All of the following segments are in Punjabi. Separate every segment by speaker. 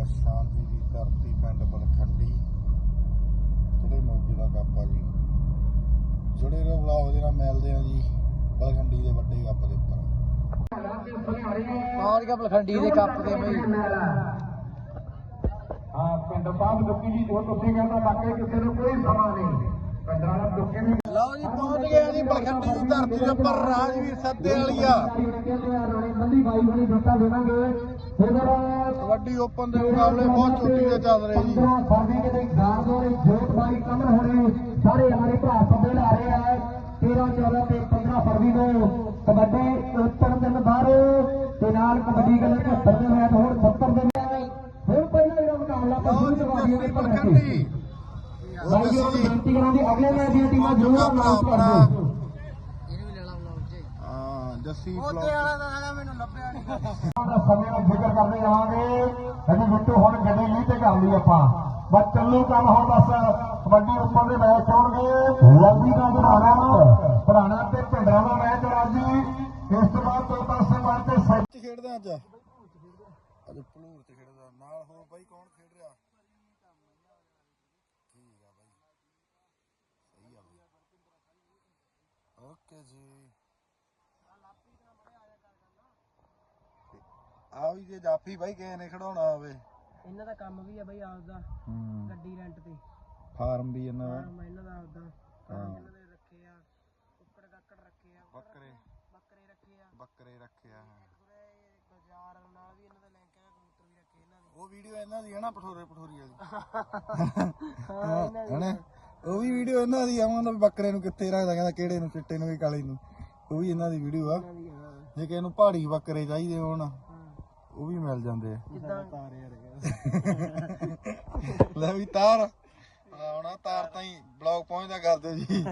Speaker 1: ਜੀ ਦੀ ਧਰਤੀ ਪਿੰਡ ਬਲਖੰਡੀ ਜਿਹੜੇ ਮੌਕੇ ਦਾ ਕੱਪ ਆ ਜੀ। ਜਿਹੜੇ ਰੋ ਵਲੌਗ ਦੇ ਨਾਲ ਮਿਲਦੇ ਆ ਜੀ ਬਲਖੰਡੀ ਦੇ ਵੱਡੇ ਕੱਪ ਦੇ ਉੱਪਰ।
Speaker 2: ਗਿਆ ਪਲਖੰਡੀ ਦੇ ਕੱਪ ਦੇ ਬਈ।
Speaker 3: ਹਾਂ ਪਿੰਡ ਬਾਬ ਦੁੱਕੀ ਜੀ ਜੋ ਤੁਸੀਂ ਕਹਿੰਦਾ ਬਾਕੀ ਕਿਸੇ ਨੂੰ ਕੋਈ ਸਮਾਂ ਨਹੀਂ। ਪਿੰਡਾਂ ਦਾ ਦੁੱਕੀ ਨਹੀਂ
Speaker 1: ਲਓ ਜੀ ਪਹੁੰਚ ਗਏ ਜੀ ਬਲਖੰਡੀ ਦੀ ਧਰਤੀ ਦੇ ਉੱਪਰ ਰਾਜਵੀਰ ਸੱਦੇ ਵਾਲੀਆ
Speaker 3: ਮੰਦੀ
Speaker 1: ਕਬੱਡੀ ਓਪਨ ਦੇ ਮੁਕਾਬਲੇ ਬਹੁਤ ਚੋਟੀ ਦੇ ਚੱਲ ਰਹੇ ਜੀ।
Speaker 3: 15 ਫਰਵਰੀ ਦੇ ਗਾਰ ਦੇ ਜੋਤ ਬਾਈ ਕਮਰ ਹੋਣੇ ਸਾਰੇ ਹਮਾਰੇ ਭਰਾ ਸਭੇ ਲਾ ਰਹੇ ਆ। 13 14 ਤੇ 15 ਫਰਵਰੀ ਨੂੰ ਕਬੱਡੀ ਉੱਤਰ ਦਿਨ ਬਾਹਰ ਤੇ ਨਾਲ ਕਬੱਡੀ ਗੱਲ 71 ਦੇ ਮੈਚ ਹੋਰ 70 ਦੇ ਹੁਣ। ਪਹਿਲਾਂ ਜਿਹੜਾ ਮੁਕਾਬਲਾ ਪਸ਼ੂ
Speaker 1: ਜੀ
Speaker 3: ਜਵਾਬੀਆਂ ਦੇ
Speaker 1: ਬਲਖੰਡੀ
Speaker 3: ਬਾਈ ਜੀ ਨੂੰ ਬੇਨਤੀ ਕਰਾਂਗੇ ਅਗਲੇ ਮੈਚ ਦੀਆਂ ਟੀਮਾਂ ਜ਼ਰੂਰ ਅਨਾਉਂਸ ਕਰ ਦਿਓ
Speaker 1: 80
Speaker 2: ਉਹਦੇ ਵਾਲਾ ਤਾਂ ਸਾਲਾ ਮੈਨੂੰ ਲੱਭਿਆ ਨਹੀਂ
Speaker 3: ਸਮੇਂ ਦਾ ਜ਼ਿਕਰ ਕਰਦੇ ਜਾਵਾਂਗੇ ਅਜੀ ਮਿੱਟੂ ਹੁਣ ਗੱਡੀ ਲਈ ਤੇ ਕਰ ਲਈ ਆਪਾਂ। ਬਸ ਚੱਲੂ ਕੰਮ ਹੁਣ ਬਸ। ਕਬੱਡੀ ਉੱਪਰ ਦੇ ਮੈਚ ਹੋਣਗੇ। ਲੰਬੀ ਦਾ ਬਣਾਣਾ ਬਣਾਣਾ ਤੇ ਢਿੰਡਰਾ ਦਾ ਮੈਚ ਰਾਜੀ ਇਸ ਤੋਂ ਬਾਅਦ ਤੋਂ ਪਾਸੇ ਮਾਰ ਤੇ
Speaker 1: ਸੱਚ ਖੇਡਦਾ ਅੱਜ? ਅੱਜ ਪਲੂਰ ਤੇ ਖੇਡਦਾ। ਨਾਲ ਹੋ ਬਾਈ ਕੌਣ ਖੇਡ ਰਿਹਾ? ਠੀਕ ਆ ਬਾਈ। ਸਹੀ ਆ ਬਾਈ। ਓਕੇ ਜੀ। ਆ ਵੀ ਜੇ ਜਾਫੀ ਬਾਈ ਕਿਸੇ ਨੇ ਖੜਾਉਣਾ ਹੋਵੇ।
Speaker 2: ਇਹਨਾਂ ਦਾ ਕੰਮ ਵੀ ਆ ਬਈ ਆਪਦਾ
Speaker 1: ਹੂੰ।
Speaker 2: ਗੱਡੀ ਰੈਂਟ ਤੇ।
Speaker 1: ਫਾਰਮ ਵੀ ਇਹਨਾਂ ਦਾ।
Speaker 2: ਫਾਰਮ ਇਹਨਾਂ ਦਾ ਆਪਦਾ।
Speaker 1: ਹਾਂ।
Speaker 2: ਇਹਨਾਂ ਦੇ ਰੱਖੇ ਆ? ਕੁੱਕੜ ਕਾਕੜ ਰੱਖੇ ਆ
Speaker 1: ਬੱਕਰੇ।
Speaker 2: ਬੱਕਰੇ ਰੱਖੇ ਆ।
Speaker 1: ਬੱਕਰੇ ਰੱਖਿਆ
Speaker 2: ਪੂਰੇ ਬਾਜ਼ਾਰ ਨਾਲ ਵੀ ਇਹਨਾਂ ਦਾ ਲਿੰਕ ਹੈ ਕਬੂਤਰ ਵੀ ਰੱਖੇ ਇਹਨਾਂ ਦੇ।
Speaker 1: ਉਹ ਵੀਡੀਓ ਇਹਨਾਂ ਦੀ ਹੈ ਨਾ ਪਠੋਰੇ ਪਠੋਰੀ ਵਾਲੀ?
Speaker 2: ਹਾਂ ਇਹਨਾਂ ਦੇ
Speaker 1: ਹਨਾ? ਉਹ ਵੀ ਵੀਡੀਓ ਇਹਨਾਂ ਦੀ ਆਵਾਂ ਦਾ ਬੱਕਰੇ ਨੂੰ ਕਿੱਥੇ ਰੱਖਦਾ ਕਹਿੰਦਾ ਕਿਹੜੇ ਨੂੰ ਚਿੱਟੇ ਨੂੰ ਵੀ ਕਾਲੇ ਨੂੰ। ਉਹ ਵੀ ਇਹਨਾਂ ਦੀ ਵੀਡੀਓ ਆ।
Speaker 2: ਇਹਨਾਂ ਦੀ ਹਾਂ।
Speaker 1: ਜੇ ਕਿਸੇ ਨੂੰ ਪਹਾੜੀ ਬੱਕਰੇ ਚਾਹੀਦੇ ਹੋਣ। ਉਹ ਵੀ ਮਿਲ ਜਾਂਦੇ ਆ।
Speaker 2: ਜਿੱਦਾਂ
Speaker 1: ਲੈ ਵੀ ਤਾਰ। ਆਉਣਾ ਤਾਰ ਤਾਈ ਬਲੌਗ ਪਹੁੰਚਦਾ ਕਰ ਦਿਓ ਜੀ।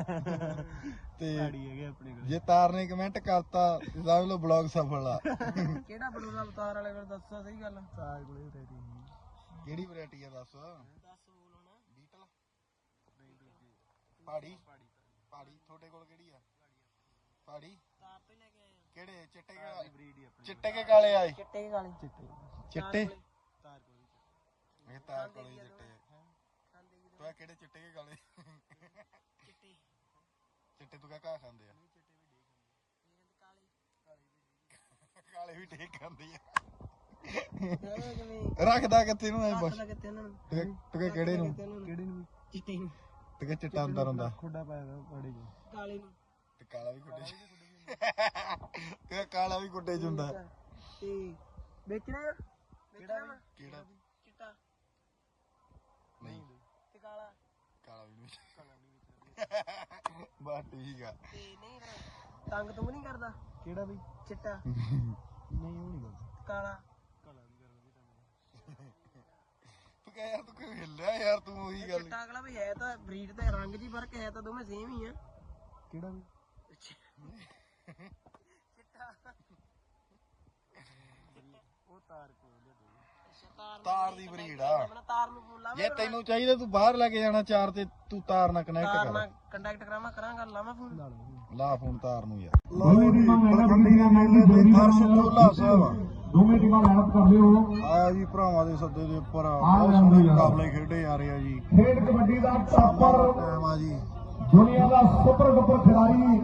Speaker 1: ਤੇ
Speaker 2: ਹੈਗੇ ਆਪਣੇ
Speaker 1: ਜੇ ਤਾਰ ਨੇ ਕਮੈਂਟ ਕਰਤਾ ਤੇ ਸਮਝ ਲਓ ਬਲੌਗ ਸਫਲ ਆ।
Speaker 2: ਕਿਹੜਾ ਬਲੂਗਾ ਅਵਤਾਰ ਵਾਲੇ ਕੋਲ ਦੱਸੋ ਸਹੀ ਗੱਲ ਸਾਗ ਕੋਲੇ ਰੈਡੀ
Speaker 1: ਕਿਹੜੀ ਵੈਰਾਈਟੀ ਆ ਦੱਸ?
Speaker 2: ਦੱਸ ਬੋਲ ਹੁਣ।
Speaker 1: ਬੀਟਲ ਪਹਾੜੀ? ਪਹਾੜੀ ਤੁਹਾਡੇ ਕੋਲ ਕਿਹੜੀ ਆ? ਪਹਾੜੀ?
Speaker 2: ਤਾਰ ਤੋਂ ਲੈ ਕੇ ਆਏ ਆ।
Speaker 1: ਕਿਹੜੇ? ਚਿੱਟੇ ਕੇ ਬਰੀਡ ਹੀ ਚਿੱਟੇ ਕੇ ਕਾਲੇ ਆਏ
Speaker 2: ਚਿੱਟੇ ਕੇ ਕਾਲੇ। ਚਿੱਟੇ।
Speaker 1: ਚਿੱਟੇ?
Speaker 2: ਤਾਰ ਕੋਲੇ
Speaker 1: ਇਹ ਤਾਰ ਕੋਲੇ ਹੀ ਚਿੱਟੇ
Speaker 2: ਖਾਂਦੇ ਜੀ
Speaker 1: ਤੂੰ ਕਿਹੜੇ ਚਿੱਟੇ ਕੇ ਕਾਲੇ?
Speaker 2: ਚਿੱਟੇ।
Speaker 1: ਚਿੱਟੇ ਤੂੰ ਕਾ ਖਾਂਦੇ ਆ? ਕਾਲੇ ਵੀ ਠੀਕ ਖਾਂਦੇ ਆ।
Speaker 2: ਚਲੋ ਜਿਵੇਂ
Speaker 1: ਰੱਖਦਾ ਕਿੱਥੇ ਨੂੰ ਐ ਬਸ ਤੂੰ ਤੂੰ ਕਿਹੜੇ ਨੂੰ?
Speaker 2: ਕਿਹੜੇ ਨੂੰ? ਚਿੱਟੇ ਨੂੰ।
Speaker 1: ਤੂੰ ਚਿੱਟਾ ਅੰਦਰ ਹੁੰਦਾ?
Speaker 2: ਖੁੱਡਾ ਪਾਇਆ ਜੀ ਕਾਲੇ ਨੂੰ।
Speaker 1: ਤੇ ਕਾਲਾ ਵੀ ਗੁੱਡੇ ਤੇ ਕਾਲਾ ਵੀ ਗੁੱਡੇ ਚ ਹੁੰਦਾ।
Speaker 2: ਤੇ ਵੇਚਣਾ ਵਾ?
Speaker 1: ਕਿਹੜਾ
Speaker 2: ਚਿੱਟਾ।
Speaker 1: ਨਹੀਂ।
Speaker 2: ਤੇ ਕਾਲਾ?
Speaker 1: ਕਾਲਾ ਵੀ ਨਹੀਂ ਬਸ ਠੀਕ ਆ।
Speaker 2: ਤੇ ਨਹੀਂ ਫਿਰ ਤੰਗ ਤੁੰਗ ਨਹੀਂ ਕਰਦਾ?
Speaker 1: ਕਿਹੜਾ ਬਈ
Speaker 2: ਚਿੱਟਾ।
Speaker 1: ਨਹੀਂ ਉਹ ਨਹੀਂ ਗੱਲ
Speaker 2: ਕਾਲਾ।
Speaker 1: ਤੂੰ ਕਹਿ ਯਾਰ ਤੂੰ ਕਿਉਂ ਹਿੱਲਿਆ ਯਾਰ ਤੂੰ ਉਹੀ ਗੱਲ।
Speaker 2: ਚਿੱਟਾ ਅਗਲਾ ਵੀ ਹੈ ਤਾਂ ਬਰੀਡ ਤੇ ਰੰਗ ਜੀ ਫ਼ਰਕ ਹੈ ਤਾਂ ਦੋਵੇਂ ਸੇਮ ਹੀ ਆ।
Speaker 1: ਕਿਹੜਾ ਬਈ
Speaker 2: ਚਿੱਟਾ। ਉਹ ਤਾਰ ਕੋਲ ਤਾਰ
Speaker 1: ਤਾਰ ਦੀ ਬਰੀਡ ਆ।
Speaker 2: ਆਪਣਾ ਤਾਰ ਨੂੰ ਫੋਨ ਲਾਵਾਂ
Speaker 1: ਜੇ ਤੈਨੂੰ ਚਾਹੀਦਾ ਤੂੰ ਬਾਹਰ ਲੈ ਕੇ ਜਾਣਾ ਚਾਰ ਤੇ ਤੂੰ ਤਾਰ ਨਾਲ ਕਨੈਕਟ
Speaker 2: ਤਾਰ
Speaker 1: ਕਰ।
Speaker 2: ਨਾਲ ਕੰਟੈਕਟ ਕਰਾਵਾਂ ਕਰਾਂਗਾ ਲਾਵਾਂ ਫੋਨ
Speaker 1: ਲਾ ਫੋਨ ਤਾਰ ਨੂੰ ਯਾਰ। ਲਓ ਜੀ ਬਲਖੰਡੀ ਦੇ ਦੇ ਚੋਲਾ ਸਾਹਿਬ
Speaker 3: ਦੋਵੇਂ ਟੀਮਾਂ ਮਿਹਨਤ ਕਰਦੇ ਹੋ
Speaker 1: ਆਇਆ ਜੀ ਭਰਾਵਾਂ ਦੇ ਸੱਦੇ ਦੇ ਉੱਪਰ ਬਹੁਤ ਸੋਹਣੇ ਮੁਕਾਬਲੇ ਖੇਡੇ ਜਾ ਰਹੇ ਆ ਜੀ।
Speaker 3: ਖੇਡ ਕਬੱਡੀ ਦਾ ਟਾਪਰ
Speaker 1: ਟਾਈਮ ਆ ਜੀ।
Speaker 3: ਦੁਨੀਆ ਦਾ ਸੁਪਰ ਡੁਪਰ ਖਿਡਾਰੀ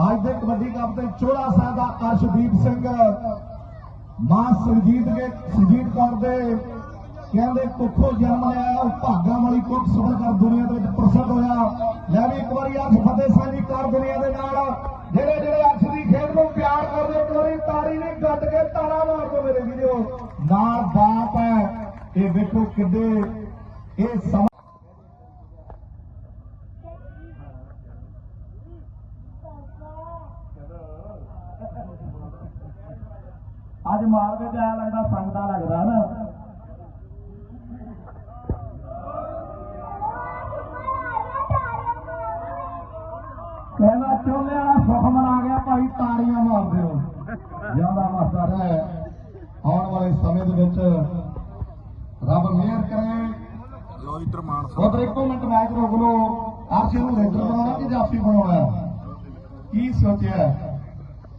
Speaker 3: ਅੱਜ ਦੇ ਕਬੱਡੀ ਕੱਪ ਤੇ ਚੋਲਾ ਸਾਹਿਬ ਦਾ ਅਰਸ਼ਦੀਪ ਸਿੰਘ, ਮਾਂ ਸੁਰਜੀਤ ਕੇ ਸੁਰਜੀਤ ਕੌਰ ਦੇ ਕਹਿੰਦੇ ਕੁੱਖੋਂ ਜਨਮ ਲਿਆ ਉਹ ਭਾਗਾਂ ਵਾਲੀ ਕੁੱਖ ਸਫਲ ਕਰ ਦੁਨੀਆ ਦੇ ਵਿੱਚ ਪ੍ਰਸਿੱਧ ਹੋਇਆ। ਲੈ ਵੀ ਇੱਕ ਵਾਰੀ ਅੱਜ ਫਤਿਹ ਸਾਂਝੀ ਕਰ ਦੁਨੀਆ ਦੇ ਨਾਲ। ਜਿਹੜੇ ਜਿਹੜੇ ਅੱਜ ਦੀ ਖੇਡ ਨੂੰ ਪਿਆਰ ਕਰਦੇ ਇੱਕ ਵਾਰੀ ਤਾਰੀ ਨਹੀਂ ਗੱਡ ਕੇ ਤਾੜਾ ਮਾਰ ਦਿਓ ਮੇਰੇ ਵੀਡੀਓ ਨਾਲ ਬਾਪ ਹੈ, ਇਹ ਵੇਖੋ ਕਿੱਡੇ ਇਹ ਸਮਾਂ ਅੱਜ ਮਾਰਦੇ ਤੇ ਐ ਲੱਗਦਾ ਸੰਗਦਾ ਲੱਗਦਾ ਨਾ। ਕਹਿੰਦਾ ਚੋਲੇ ਵਾਲਾ ਸੁਖ ਮਨਾ ਗਿਆ ਭਾਈ ਤਾੜੀਆਂ ਮਾਰਦੇ ਹੋ ਜ਼ਿਆਦਾ ਮਾਸਟਰ ਹੈ। ਆਉਣ ਵਾਲੇ ਸਮੇਂ ਦੇ ਵਿੱਚ ਰੱਬ ਮਿਹਰ ਕਰੇ।
Speaker 1: ਲੋ ਇਧਰ ਮਾਨ
Speaker 3: ਉਧਰ ਇੱਕੋ ਮਿੰਟ ਮੈਚ ਰੋਕ ਲੋ ਆਰਸ਼ੀ ਨੂੰ ਰੇਡਰ ਬਣਾਉਣਾ ਕਿ ਜਾਫੀ ਬਣਾਉਣਾ? ਕੀ ਸੋਚਿਆ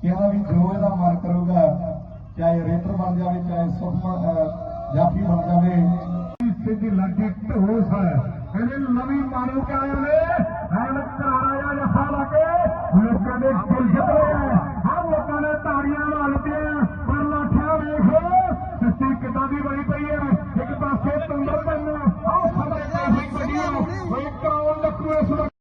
Speaker 3: ਕਹਿੰਦਾ ਵੀ ਜੋ ਇਹਦਾ ਮਨ ਕਰੂਗਾ ਚਾਹੇ ਰੇਡਰ ਬਣ ਜਾਵੇ, ਚਾਹੇ ਸੁਖਮਨ ਜਾਫੀ ਬਣ ਜਾਵੇ। ਸਿੱਧੀ ਲੱਗੀ ਢੋਸ ਹੈ? ਇਹਨੇ ਨਵੀਂ ਮਾਰੂ ਕੇ ਆਏ ਨੇ ਐਨ ਕਰਾਰਾ ਜਿਹਾ ਲਾ ਕੇ ਲੋਕਾਂ ਦੇ ਦਿਲ ਜਿੱਤ ਹਰ ਲੋਕਾਂ ਨੇ ਤਾੜੀਆਂ ਲਾ ਮਾਰਦੀਆਂ ਪਰ ਲਾਠਿਆ ਵੇਖੋ ਸਿੱਧੀ ਕਿੱਦਾਂ ਦੀ ਬਣੀ ਪਈ ਹੈ। ਇੱਕ ਪਾਸੇ ਤੁੰਦਰ ਪੈਨ ਆਹ ਸਾਡੇ ਕੋਲ ਬੜੀ ਹੈ ਕਰਾਉਣ ਲੱਕੂ ਇਸ